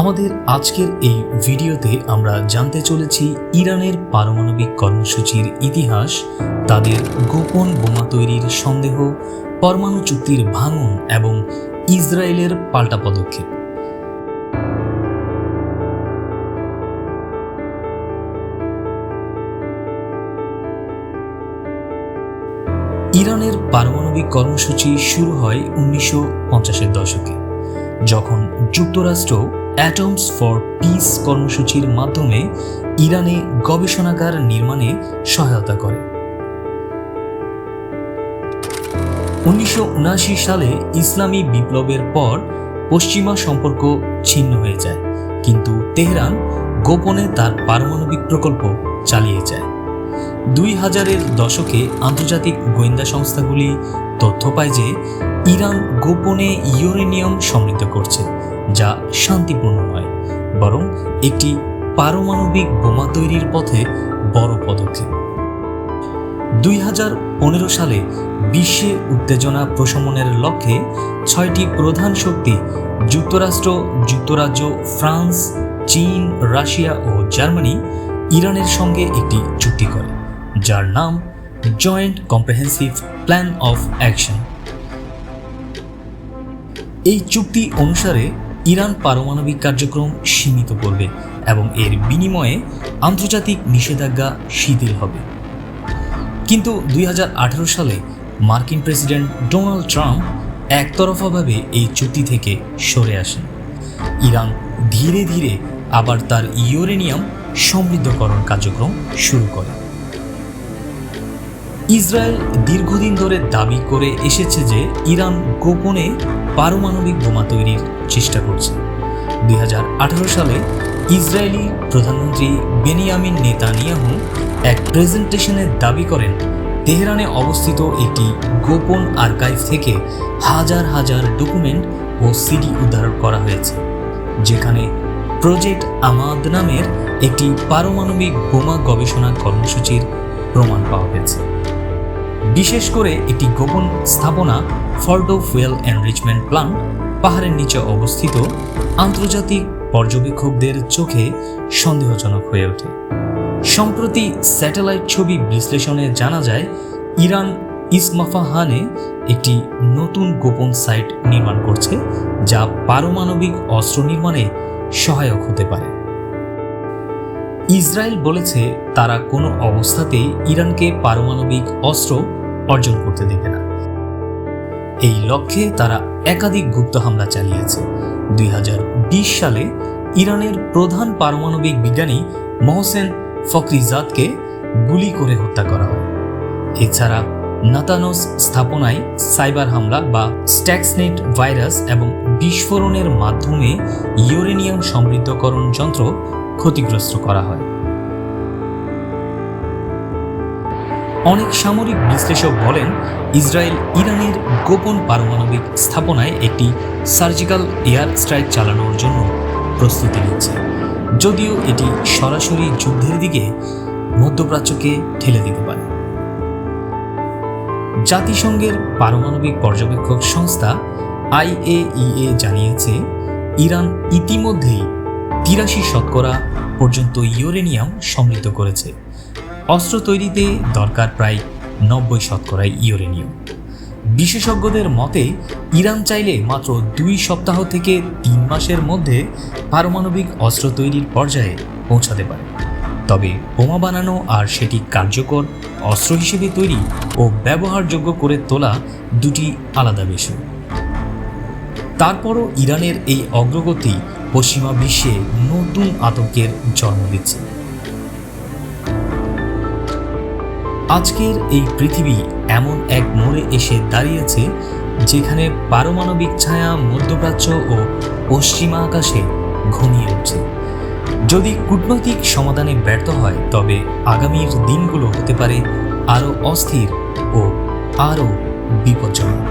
আমাদের আজকের এই ভিডিওতে আমরা জানতে চলেছি ইরানের পারমাণবিক কর্মসূচির ইতিহাস, তাদের গোপন বোমা তৈরির সন্দেহ, পরমাণু চুক্তির ভাঙন এবং ইসরায়েলের পাল্টা পদক্ষেপ। ইরানের পারমাণবিক কর্মসূচি শুরু হয় উনিশশো পঞ্চাশের দশকে, যখন যুক্তরাষ্ট্র অ্যাটমস ফর পিস কর্মসূচির মাধ্যমে ইরানে গবেষণাগার নির্মাণে সহায়তা করে। উনিশশো সালে ইসলামী বিপ্লবের পর পশ্চিমা সম্পর্ক ছিন্ন হয়ে যায়, কিন্তু তেহরান গোপনে তার পারমাণবিক প্রকল্প চালিয়ে যায়। দুই হাজারের দশকে আন্তর্জাতিক গোয়েন্দা সংস্থাগুলি তথ্য পায় যে, ইরান গোপনে ইউরেনিয়াম সমৃদ্ধ করছে যা শান্তিপূর্ণ নয় বরং একটি পারমাণবিক বোমা তৈরির পথে বড় পদক্ষেপ। দুই হাজার পনেরো সালে বিশ্বে উত্তেজনা প্রশমনের লক্ষ্যে ছয়টি প্রধান শক্তি যুক্তরাষ্ট্র, যুক্তরাজ্য, ফ্রান্স, চীন, রাশিয়া ও জার্মানি ইরানের সঙ্গে একটি চুক্তি করে, যার নাম joint comprehensive plan of action এই চুক্তি অনুসারে ইরান পারমাণবিক কার্যক্রম সীমিত করবে এবং এর বিনিময়ে আন্তর্জাতিক নিষেধাজ্ঞা শিথিল হবে। কিন্তু দুই হাজার আঠারো সালে মার্কিন প্রেসিডেন্ট ডোনাল্ড ট্রাম্প একতরফাভাবে এই চুক্তি থেকে সরে আসেন। ইরান ধীরে ধীরে আবার তার ইউরেনিয়াম সমৃদ্ধকরণ কার্যক্রম শুরু করে। ইসরায়েল দীর্ঘদিন ধরে দাবি করে এসেছে যে ইরান গোপনে পারমাণবিক বোমা তৈরির চেষ্টা করছে। দুই হাজার আঠারো সালে ইসরায়েলি প্রধানমন্ত্রী বেনিয়ামিন নেতানিয়াহু এক প্রেজেন্টেশনে দাবি করেন, তেহরানে অবস্থিত একটি গোপন আর্কাইভ থেকে হাজার হাজার ডকুমেন্ট ও সিডি উদ্ধার করা হয়েছে, যেখানে প্রজেক্ট আমাদ নামের একটি পারমাণবিক বোমা গবেষণা কর্মসূচির প্রমাণ পাওয়া গেছে। বিশেষ করে একটি গোপন স্থাপনা ফল্ডো ফুয়েল এনরিচমেন্ট প্লান্ট পাহাড়ের নিচে অবস্থিত আন্তর্জাতিক পর্যবেক্ষকদের চোখে সন্দেহজনক হয়ে ওঠে। সম্প্রতি স্যাটেলাইট ছবি বিশ্লেষণে জানা যায়, ইরান ইসমাফাহানে একটি নতুন গোপন সাইট নির্মাণ করছে, যা পারমাণবিক অস্ত্র নির্মাণে সহায়ক হতে পারে। ইসরায়েল বলেছে তারা কোনো অবস্থাতেই ইরানকে পারমাণবিক অস্ত্র অর্জন করতে দেবে না। এই লক্ষ্যে তারা একাধিক গুপ্ত হামলা চালিয়েছে। দুই হাজার বিশ সালে ইরানের প্রধান পারমাণবিক বিজ্ঞানী মহসেন ফকরিজাদকে গুলি করে হত্যা করা হয়। এছাড়া নাতানোস স্থাপনায় সাইবার হামলা বা স্ট্যাক্সনেট ভাইরাস এবং বিস্ফোরণের মাধ্যমে ইউরেনিয়াম সমৃদ্ধকরণ যন্ত্র ক্ষতিগ্রস্ত করা হয়। অনেক সামরিক বিশ্লেষক বলেন, ইসরায়েল ইরানের গোপন পারমাণবিক স্থাপনায় একটি সার্জিক্যাল এয়ার স্ট্রাইক চালানোর জন্য প্রস্তুতি নিচ্ছে। যদিও এটি সরাসরি যুদ্ধের দিকে মধ্যপ্রাচ্যকে ঠেলে দিতে পারে। জাতিসংঘের পারমাণবিক পর্যবেক্ষক সংস্থা আইএইএ জানিয়েছে, ইরান ইতিমধ্যেই তিরাশি শতকরা পর্যন্ত ইউরেনিয়াম সমৃদ্ধ করেছে। অস্ত্র তৈরিতে দরকার প্রায় নব্বই শতকরাই ইউরেনিয়াম। বিশেষজ্ঞদের মতে, ইরান চাইলে মাত্র দুই সপ্তাহ থেকে তিন মাসের মধ্যে পারমাণবিক অস্ত্র তৈরির পর্যায়ে পৌঁছাতে পারে। তবে বোমা বানানো আর সেটি কার্যকর অস্ত্র হিসেবে তৈরি ও ব্যবহারযোগ্য করে তোলা দুটি আলাদা বিষয় তারপরও ইরানের এই অগ্রগতি পশ্চিমা বিশ্বে নতুন আতঙ্কের জন্ম দিচ্ছে। আজকের এই পৃথিবী এমন এক মোড়ে এসে দাঁড়িয়েছে যেখানে পারমাণবিক ছায়া মধ্যপ্রাচ্য ও পশ্চিমা আকাশে ঘনিয়ে যদি কূটনৈতিক সমাধানে ব্যর্থ হয়, তবে আগামীর দিনগুলো হতে পারে আরও অস্থির ও আরও বিপজ্জনক।